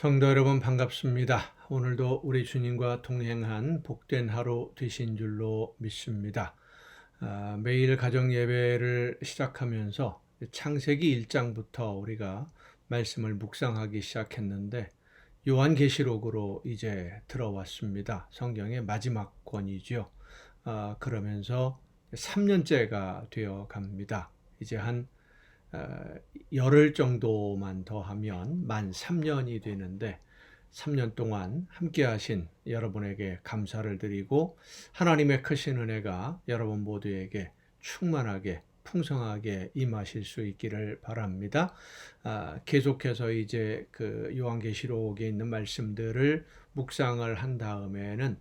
성도 여러분 반갑습니다. 오늘도 우리 주님과 동행한 복된 하루 되신 줄로 믿습니다. 아, 매일 가정 예배를 시작하면서 창세기 1장부터 우리가 말씀을 묵상하기 시작했는데 요한계시록으로 이제 들어왔습니다. 성경의 마지막 권이죠. 아, 그러면서 3년째가 되어 갑니다. 이제 한 어, 열흘 정도만 더 하면 만 3년이 되는데 3년 동안 함께 하신 여러분에게 감사를 드리고 하나님의 크신 은혜가 여러분 모두에게 충만하게 풍성하게 임하실 수 있기를 바랍니다. 아, 계속해서 이제 그 요한계시록에 있는 말씀들을 묵상을 한 다음에는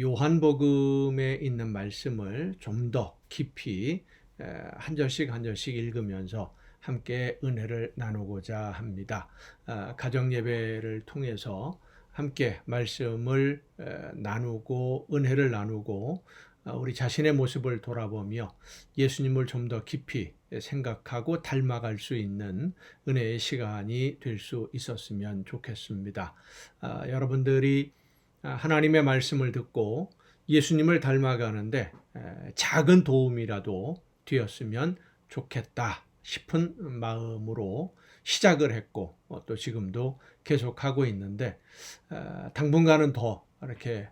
요한복음에 있는 말씀을 좀 더 깊이 에, 한 절씩 한 절씩 읽으면서 함께 은혜를 나누고자 합니다. 아, 가정 예배를 통해서 함께 말씀을 에, 나누고 은혜를 나누고 아, 우리 자신의 모습을 돌아보며 예수님을 좀 더 깊이 생각하고 닮아갈 수 있는 은혜의 시간이 될 수 있었으면 좋겠습니다. 아, 여러분들이 아, 하나님의 말씀을 듣고 예수님을 닮아가는데 에, 작은 도움이라도 되었으면 좋겠다 싶은 마음으로 시작을 했고 어, 또 지금도 계속하고 있는데 어, 당분간은 더 이렇게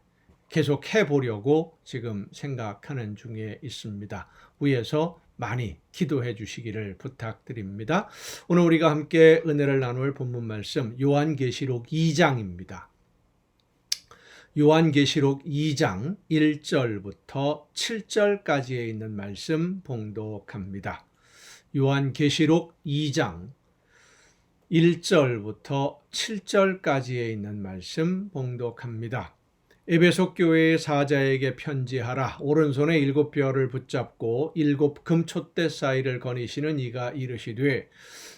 계속 해보려고 지금 생각하는 중에 있습니다. 위에서 많이 기도해 주시기를 부탁드립니다. 오늘 우리가 함께 은혜를 나눌 본문 말씀 요한계시록 2장입니다. 요한계시록 2장 1절부터 7절까지에 있는 말씀 봉독합니다. 요한계시록 2장 1절부터 7절까지에 있는 말씀 봉독합니다. 에베소 교회의 사자에게 편지하라. 오른손에 일곱 뼈를 붙잡고 일곱 금촛대 사이를 거니시는 이가 이르시되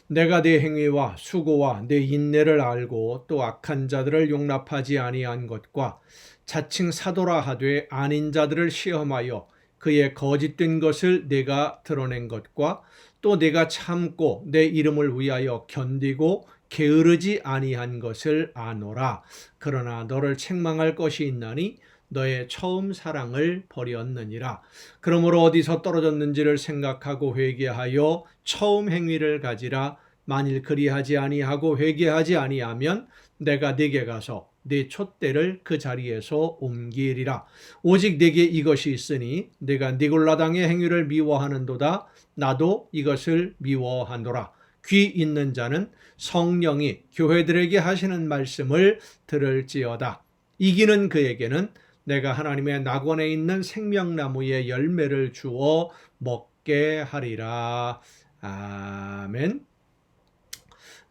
내가 내 행위와 수고와 내 인내를 알고 또 악한 자들을 용납하지 아니한 것과 자칭 사도라 하되 아닌 자들을 시험하여 그의 거짓된 것을 내가 드러낸 것과 또 내가 참고 내 이름을 위하여 견디고 게으르지 아니한 것을 아노라. 그러나 너를 책망할 것이 있나니 너의 처음 사랑을 버렸느니라. 그러므로 어디서 떨어졌는지를 생각하고 회개하여 처음 행위를 가지라. 만일 그리하지 아니하고 회개하지 아니하면 내가 네게 가서 네 촛대를 그 자리에서 옮기리라. 오직 네게 이것이 있으니 내가 니골라당의 행위를 미워하는도다. 나도 이것을 미워하노라. 귀 있는 자는 성령이 교회들에게 하시는 말씀을 들을지어다. 이기는 그에게는 내가 하나님의 낙원에 있는 생명나무의 열매를 주어 먹게 하리라. 아멘.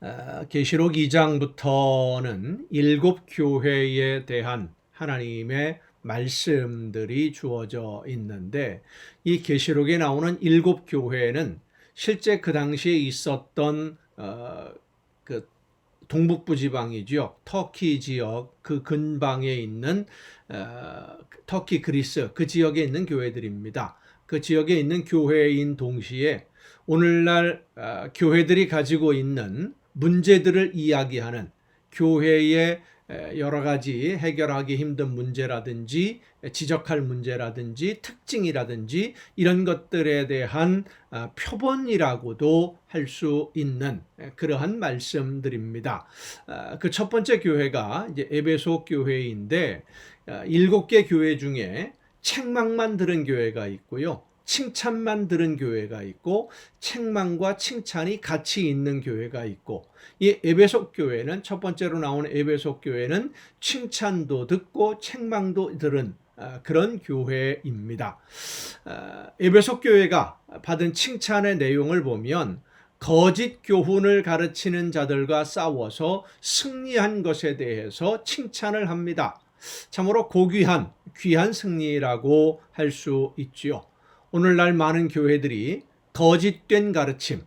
아, 계시록 2장부터는 일곱 교회에 대한 하나님의 말씀들이 주어져 있는데 이 계시록에 나오는 일곱 교회는 실제 그 당시에 있었던 어, 그 동북부 지방이죠. 터키 지역 그 근방에 있는 어, 터키 그리스 그 지역에 있는 교회들입니다. 그 지역에 있는 교회인 동시에 오늘날 어, 교회들이 가지고 있는 문제들을 이야기하는 교회의 여러 가지 해결하기 힘든 문제라든지 지적할 문제라든지 특징이라든지 이런 것들에 대한 아, 표본이라고도 할 수 있는 그러한 말씀들입니다. 아, 그첫 번째 교회가 이제 에베소 교회인데 아, 일곱 개 교회 중에 책망만 들은 교회가 있고요. 칭찬만 들은 교회가 있고 책망과 칭찬이 같이 있는 교회가 있고 이 에베소 교회는 첫 번째로 나온 에베소 교회는 칭찬도 듣고 책망도 들은 아, 그런 교회입니다. 아, 에베소 교회가 받은 칭찬의 내용을 보면 거짓 교훈을 가르치는 자들과 싸워서 승리한 것에 대해서 칭찬을 합니다. 참으로 고귀한 귀한 승리라고 할 수 있지요. 오늘날 많은 교회들이 거짓된 가르침,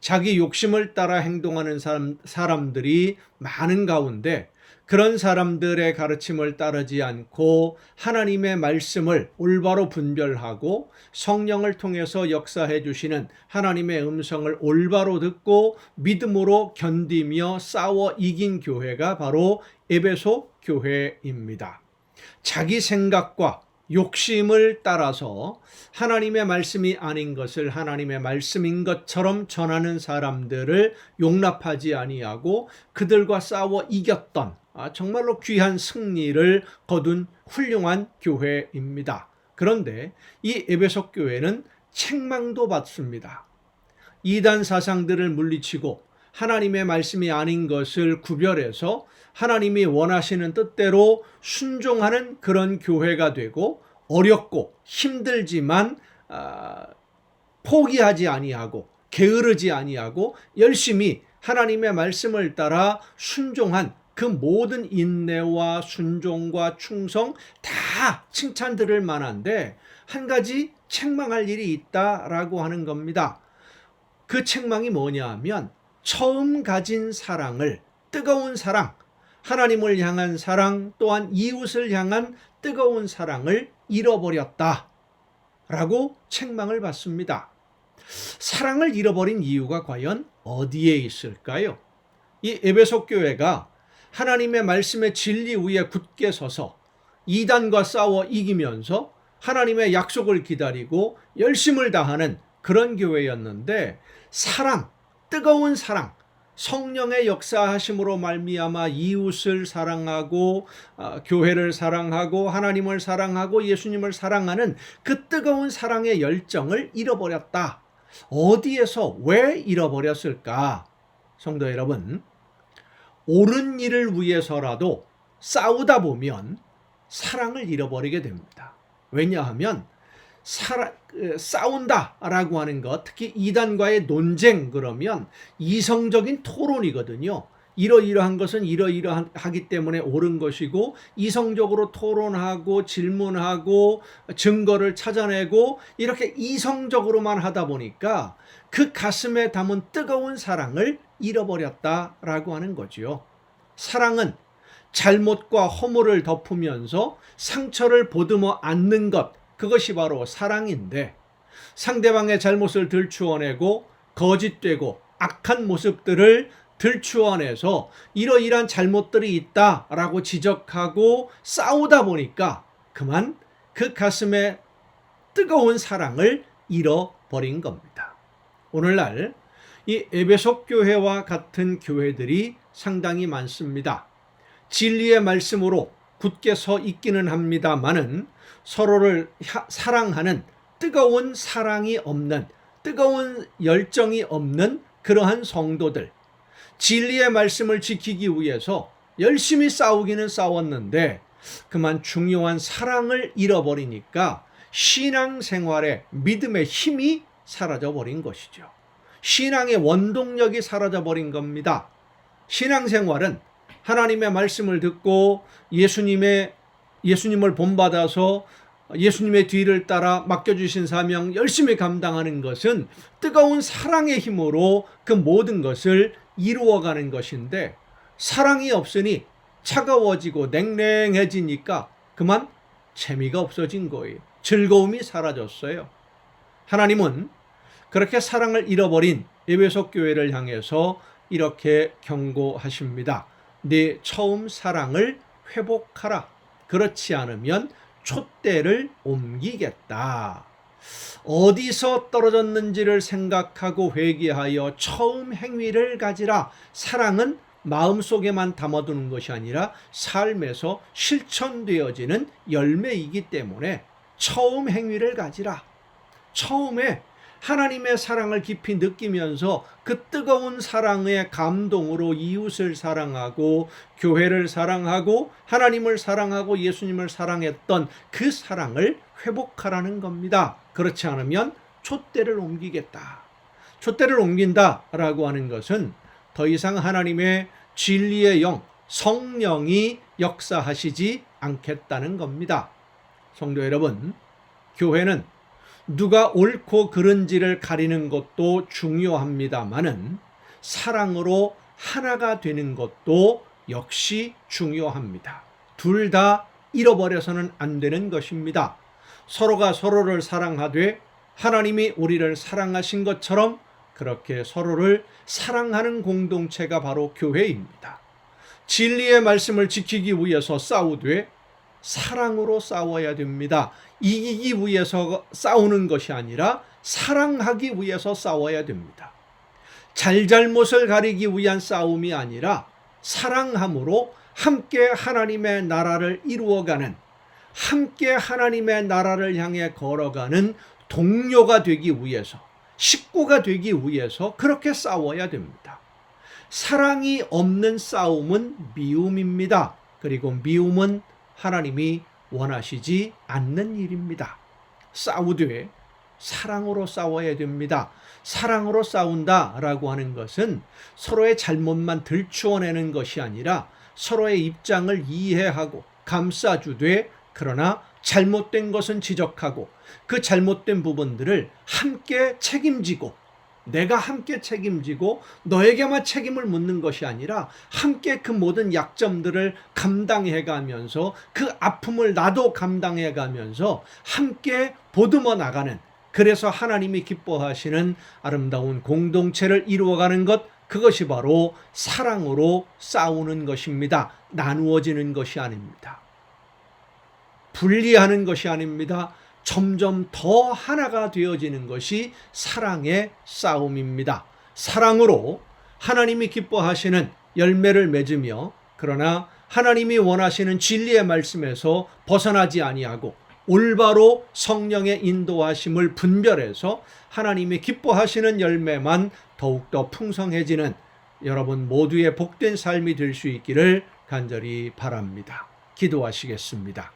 자기 욕심을 따라 행동하는 사람, 사람들이 많은 가운데 그런 사람들의 가르침을 따르지 않고 하나님의 말씀을 올바로 분별하고 성령을 통해서 역사해 주시는 하나님의 음성을 올바로 듣고 믿음으로 견디며 싸워 이긴 교회가 바로 에베소 교회입니다. 자기 생각과 욕심을 따라서 하나님의 말씀이 아닌 것을 하나님의 말씀인 것처럼 전하는 사람들을 용납하지 아니하고 그들과 싸워 이겼던 아, 정말로 귀한 승리를 거둔 훌륭한 교회입니다. 그런데 이 에베소 교회는 책망도 받습니다. 이단 사상들을 물리치고 하나님의 말씀이 아닌 것을 구별해서 하나님이 원하시는 뜻대로 순종하는 그런 교회가 되고 어렵고 힘들지만 아, 포기하지 아니하고 게으르지 아니하고 열심히 하나님의 말씀을 따라 순종한 그 모든 인내와 순종과 충성 다 칭찬 들을 만한데 한 가지 책망할 일이 있다라고 하는 겁니다. 그 책망이 뭐냐 하면 처음 가진 사랑을 뜨거운 사랑, 하나님을 향한 사랑 또한 이웃을 향한 뜨거운 사랑을 잃어버렸다. 라고 책망을 받습니다. 사랑을 잃어버린 이유가 과연 어디에 있을까요? 이 에베소 교회가 하나님의 말씀의 진리 위에 굳게 서서 이단과 싸워 이기면서 하나님의 약속을 기다리고 열심을 다하는 그런 교회였는데 사랑, 뜨거운 사랑, 성령의 역사하심으로 말미암아 이웃을 사랑하고 아, 교회를 사랑하고 하나님을 사랑하고 예수님을 사랑하는 그 뜨거운 사랑의 열정을 잃어버렸다. 어디에서 왜 잃어버렸을까? 성도 여러분, 옳은 일을 위해서라도 싸우다 보면 사랑을 잃어버리게 됩니다. 왜냐하면 사라, 싸운다라고 하는 것, 특히 이단과의 논쟁 그러면 이성적인 토론이거든요. 이러이러한 것은 이러이러하기 때문에 옳은 것이고 이성적으로 토론하고 질문하고 증거를 찾아내고 이렇게 이성적으로만 하다 보니까 그 가슴에 담은 뜨거운 사랑을 잃어버렸다라고 하는 거지요. 사랑은 잘못과 허물을 덮으면서 상처를 보듬어 안는 것 그것이 바로 사랑인데 상대방의 잘못을 들추어내고 거짓되고 악한 모습들을 들추어내서 이러이러한 잘못들이 있다라고 지적하고 싸우다 보니까 그만 그 가슴에 뜨거운 사랑을 잃어버린 겁니다. 오늘날 이 에베소 교회와 같은 교회들이 상당히 많습니다. 진리의 말씀으로 굳게 서 있기는 합니다만은 서로를 사랑하는 뜨거운 사랑이 없는 뜨거운 열정이 없는 그러한 성도들 진리의 말씀을 지키기 위해서 열심히 싸우기는 싸웠는데 그만 중요한 사랑을 잃어버리니까 신앙 생활에 믿음의 힘이 사라져 버린 것이죠. 신앙의 원동력이 사라져 버린 겁니다. 신앙 생활은 하나님의 말씀을 듣고 예수님의 예수님을 본받아서 예수님의 뒤를 따라 맡겨주신 사명 열심히 감당하는 것은 뜨거운 사랑의 힘으로 그 모든 것을 이루어가는 것인데 사랑이 없으니 차가워지고 냉랭해지니까 그만 재미가 없어진 거예요. 즐거움이 사라졌어요. 하나님은 그렇게 사랑을 잃어버린 예배석 교회를 향해서 이렇게 경고하십니다. 네 처음 사랑을 회복하라. 그렇지 않으면 촛대를 옮기겠다. 어디서 떨어졌는지를 생각하고 회개하여 처음 행위를 가지라. 사랑은 마음속에만 담아두는 것이 아니라 삶에서 실천되어지는 열매이기 때문에 처음 행위를 가지라. 처음에 하나님의 사랑을 깊이 느끼면서 그 뜨거운 사랑의 감동으로 이웃을 사랑하고 교회를 사랑하고 하나님을 사랑하고 예수님을 사랑했던 그 사랑을 회복하라는 겁니다. 그렇지 않으면 촛대를 옮기겠다. 촛대를 옮긴다라고 하는 것은 더 이상 하나님의 진리의 영, 성령이 역사하시지 않겠다는 겁니다. 성도 여러분, 교회는 누가 옳고 그른지를 가리는 것도 중요합니다만은 사랑으로 하나가 되는 것도 역시 중요합니다. 둘 다 잃어버려서는 안 되는 것입니다. 서로가 서로를 사랑하되 하나님이 우리를 사랑하신 것처럼 그렇게 서로를 사랑하는 공동체가 바로 교회입니다. 진리의 말씀을 지키기 위해서 싸우되 사랑으로 싸워야 됩니다. 이기기 위해서 싸우는 것이 아니라 사랑하기 위해서 싸워야 됩니다. 잘잘못을 가리기 위한 싸움이 아니라 사랑함으로 함께 하나님의 나라를 이루어가는 함께 하나님의 나라를 향해 걸어가는 동료가 되기 위해서 식구가 되기 위해서 그렇게 싸워야 됩니다. 사랑이 없는 싸움은 미움입니다. 그리고 미움은 하나님이 원하시지 않는 일입니다. 싸우되 사랑으로 싸워야 됩니다. 사랑으로 싸운다 라고 하는 것은 서로의 잘못만 들추어내는 것이 아니라 서로의 입장을 이해하고 감싸주되 그러나 잘못된 것은 지적하고 그 잘못된 부분들을 함께 책임지고 내가 함께 책임지고 너에게만 책임을 묻는 것이 아니라 함께 그 모든 약점들을 감당해 가면서 그 아픔을 나도 감당해 가면서 함께 보듬어 나가는 그래서 하나님이 기뻐하시는 아름다운 공동체를 이루어가는 것 그것이 바로 사랑으로 싸우는 것입니다. 나누어지는 것이 아닙니다. 분리하는 것이 아닙니다. 점점 더 하나가 되어지는 것이 사랑의 싸움입니다. 사랑으로 하나님이 기뻐하시는 열매를 맺으며 그러나 하나님이 원하시는 진리의 말씀에서 벗어나지 아니하고 올바로 성령의 인도하심을 분별해서 하나님이 기뻐하시는 열매만 더욱더 풍성해지는 여러분 모두의 복된 삶이 될 수 있기를 간절히 바랍니다. 기도하시겠습니다.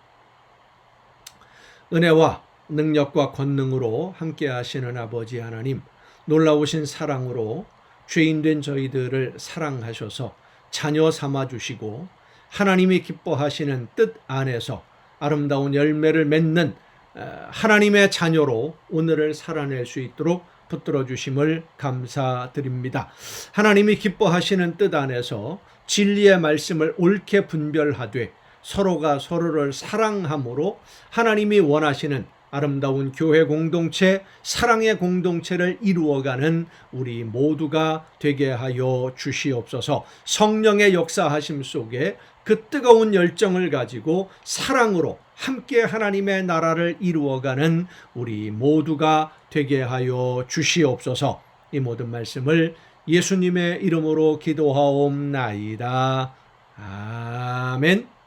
은혜와 능력과 권능으로 함께 하시는 아버지 하나님, 놀라우신 사랑으로 죄인된 저희들을 사랑하셔서 자녀 삼아 주시고 하나님이 기뻐하시는 뜻 안에서 아름다운 열매를 맺는 어, 하나님의 자녀로 오늘을 살아낼 수 있도록 붙들어 주심을 감사드립니다. 하나님이 기뻐하시는 뜻 안에서 진리의 말씀을 옳게 분별하되 서로가 서로를 사랑함으로 하나님이 원하시는 아름다운 교회 공동체, 사랑의 공동체를 이루어가는 우리 모두가 되게 하여 주시옵소서 성령의 역사하심 속에 그 뜨거운 열정을 가지고 사랑으로 함께 하나님의 나라를 이루어가는 우리 모두가 되게 하여 주시옵소서 이 모든 말씀을 예수님의 이름으로 기도하옵나이다. 아멘.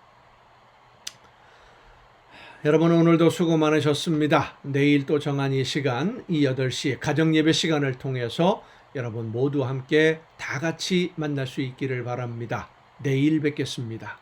여러분 오늘도 수고 많으셨습니다. 내일 또 정한 이 시간 이 8시 가정 예배 시간을 통해서 여러분 모두 함께 다 같이 만날 수 있기를 바랍니다. 내일 뵙겠습니다.